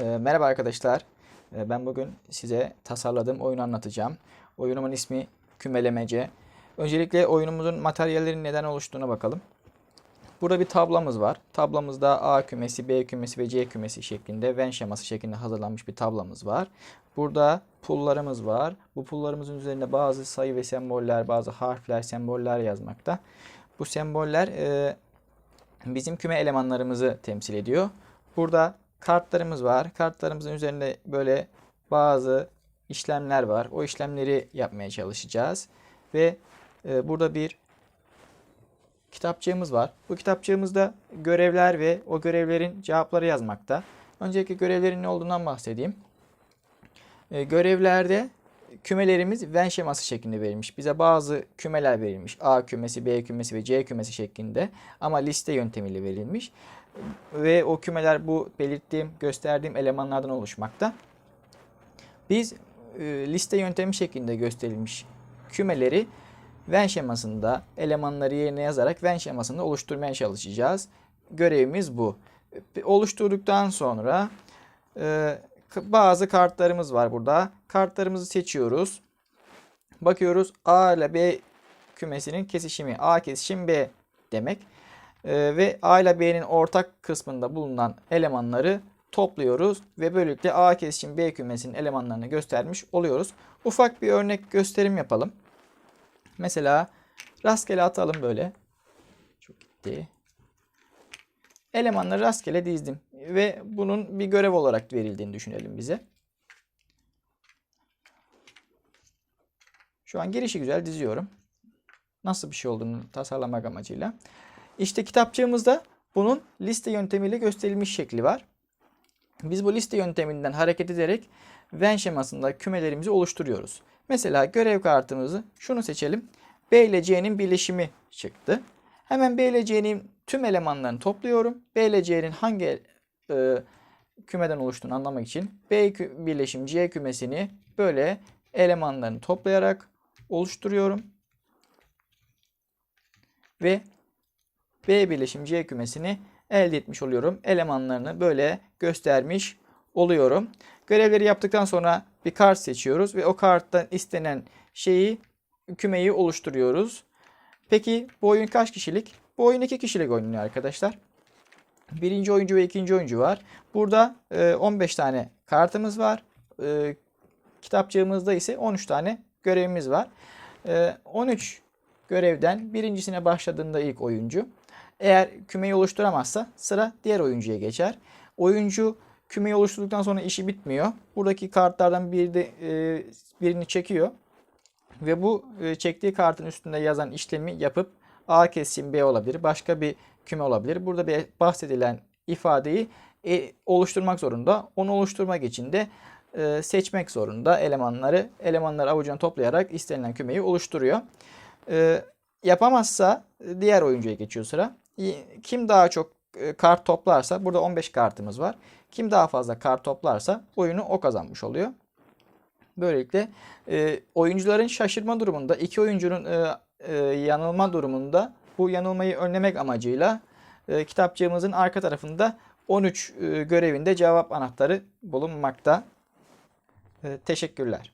Ee, Merhaba arkadaşlar. Ee, Ben bugün size tasarladığım oyunu anlatacağım. Oyunumun ismi Kümelemece. Öncelikle oyunumuzun materyallerinin neden oluştuğuna bakalım. Burada bir tablamız var. Tablamızda A kümesi, B kümesi ve C kümesi şeklinde Venn şeması şeklinde hazırlanmış bir tablamız var. Burada pullarımız var. Bu pullarımızın üzerinde bazı sayı ve semboller, bazı harfler, semboller yazmakta. Bu semboller e, bizim küme elemanlarımızı temsil ediyor. Burada kartlarımız var. Kartlarımızın üzerinde böyle bazı işlemler var. O işlemleri yapmaya çalışacağız. Ve e, burada bir kitapçığımız var. Bu kitapçığımızda görevler ve o görevlerin cevapları yazmakta. Öncelikle görevlerin ne olduğundan bahsedeyim. E, görevlerde kümelerimiz Venn şeması şeklinde verilmiş. Bize bazı kümeler verilmiş. A kümesi, B kümesi ve C kümesi şeklinde ama liste yöntemiyle verilmiş. Ve o kümeler bu belirttiğim, gösterdiğim elemanlardan oluşmakta. Biz e, liste yöntemi şeklinde gösterilmiş kümeleri Venn şemasında elemanları yerine yazarak Venn şemasında oluşturmaya çalışacağız. Görevimiz bu. Oluşturduktan sonra e, bazı kartlarımız var burada. Kartlarımızı seçiyoruz. Bakıyoruz A ile B kümesinin kesişimi. A kesişim B demek. E, ve A ile B'nin ortak kısmında bulunan elemanları topluyoruz ve böylelikle A kesişim B kümesinin elemanlarını göstermiş oluyoruz. Ufak bir örnek gösterim yapalım. Mesela rastgele atalım böyle. Çok gitti. Elemanları rastgele dizdim ve bunun bir görev olarak verildiğini düşünelim bize. Şu an girişi güzel diziyorum. Nasıl bir şey olduğunu tasarlamak amacıyla. İşte kitapçığımızda bunun liste yöntemiyle gösterilmiş şekli var. Biz bu liste yönteminden hareket ederek Venn şemasında kümelerimizi oluşturuyoruz. Mesela görev kartımızı şunu seçelim. B ile C'nin birleşimi çıktı. Hemen B ile C'nin tüm elemanlarını topluyorum. B ile C'nin hangi e, kümeden oluştuğunu anlamak için B birleşim C kümesini böyle elemanlarını toplayarak oluşturuyorum. Ve B birleşim C kümesini elde etmiş oluyorum. Elemanlarını böyle göstermiş oluyorum. Görevleri yaptıktan sonra bir kart seçiyoruz ve o karttan istenen şeyi kümeyi oluşturuyoruz. Peki bu oyun kaç kişilik? Bu oyun iki kişilik oynanıyor arkadaşlar. Birinci oyuncu ve ikinci oyuncu var. Burada e, 15 tane kartımız var. E, kitapçığımızda ise 13 tane görevimiz var. E, 13 görevden birincisine başladığında ilk oyuncu. Eğer kümeyi oluşturamazsa sıra diğer oyuncuya geçer. Oyuncu kümeyi oluşturduktan sonra işi bitmiyor. Buradaki kartlardan biri de, e, birini çekiyor. Ve bu e, çektiği kartın üstünde yazan işlemi yapıp A kesişim B olabilir. Başka bir küme olabilir. Burada bir bahsedilen ifadeyi e, oluşturmak zorunda. Onu oluşturmak için de e, seçmek zorunda elemanları. Elemanları avucuna toplayarak istenilen kümeyi oluşturuyor. E, yapamazsa e, diğer oyuncuya geçiyor sıra. Kim daha çok e, kart toplarsa burada 15 kartımız var. Kim daha fazla kart toplarsa oyunu o kazanmış oluyor. Böylelikle e, oyuncuların şaşırma durumunda, iki oyuncunun e, e, yanılma durumunda bu yanılmayı önlemek amacıyla e, kitapçığımızın arka tarafında 13 e, görevinde cevap anahtarı bulunmakta. E, teşekkürler.